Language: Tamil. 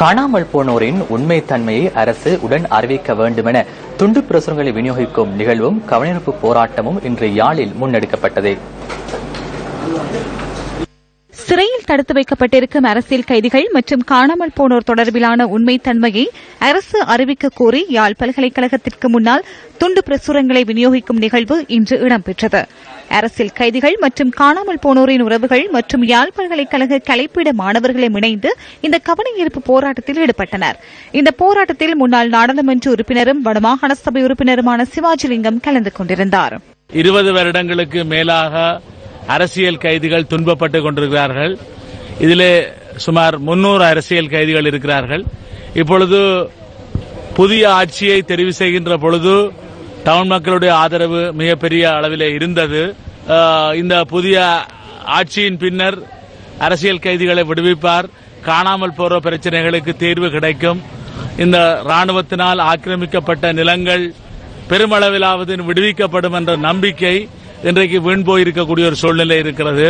காணாமல் போனோரின் உண்மை தன்மையை அரசு உடன் அறிவிக்க வேண்டுமென துண்டு பிரசுரங்களை விநியோகிக்கும் நிகழ்வும் கவனிப்பு போராட்டமும் இன்று யாழில் முன்னெடுக்கப்பட்டது. சிறையில் தடுத்து வைக்கப்பட்டிருக்கும் அரசியல் கைதிகள் மற்றும் காணாமல் போனோர் தொடர்பிலான உண்மைத்தன்மையை அரசு அறிவிக்க கோரி யாழ் பல்கலைக்கழகத்திற்கு முன்னால் துண்டு பிரசுரங்களை விநியோகிக்கும் நிகழ்வு இன்று இடம்பெற்றது. அரசியல் கைதிகள் மற்றும் காணாமல் போனோரின் உறவுகள் மற்றும் யாழ் பல்கலைக்கழக கலைப்பீட மாணவர்களும் இணைந்து இந்த கவனஈர்ப்பு போராட்டத்தில் ஈடுபட்டனர். இந்த போராட்டத்தில் முன்னாள் நாடாளுமன்ற உறுப்பினரும் வடமாகாண சபை உறுப்பினருமான சிவாஜிலிங்கம் கலந்து கொண்டிருந்தார். இருபது வருடங்களுக்கு மேலாக அரசியல் கைதிகள் துன்பப்பட்டுக் கொண்டிருக்கிறார்கள். இதிலே சுமார் முன்னூறு அரசியல் கைதிகள் இருக்கிறார்கள். இப்பொழுது புதிய ஆட்சியை தெரிவு செய்கின்ற பொழுது டவுன் மக்களுடைய ஆதரவு மிகப்பெரிய அளவிலே இருந்தது. இந்த புதிய ஆட்சியின் பின்னர் அரசியல் கைதிகளை விடுவிப்பார். காணாமல் போற பிரச்சனைகளுக்கு தீர்வு கிடைக்கும். இந்த ராணுவத்தினால் ஆக்கிரமிக்கப்பட்ட நிலங்கள் பெருமளவிலாவது விடுவிக்கப்படும் என்ற நம்பிக்கை இன்றைக்கு வீண் போயிருக்கக்கூடிய ஒரு சூழ்நிலை இருக்கிறது.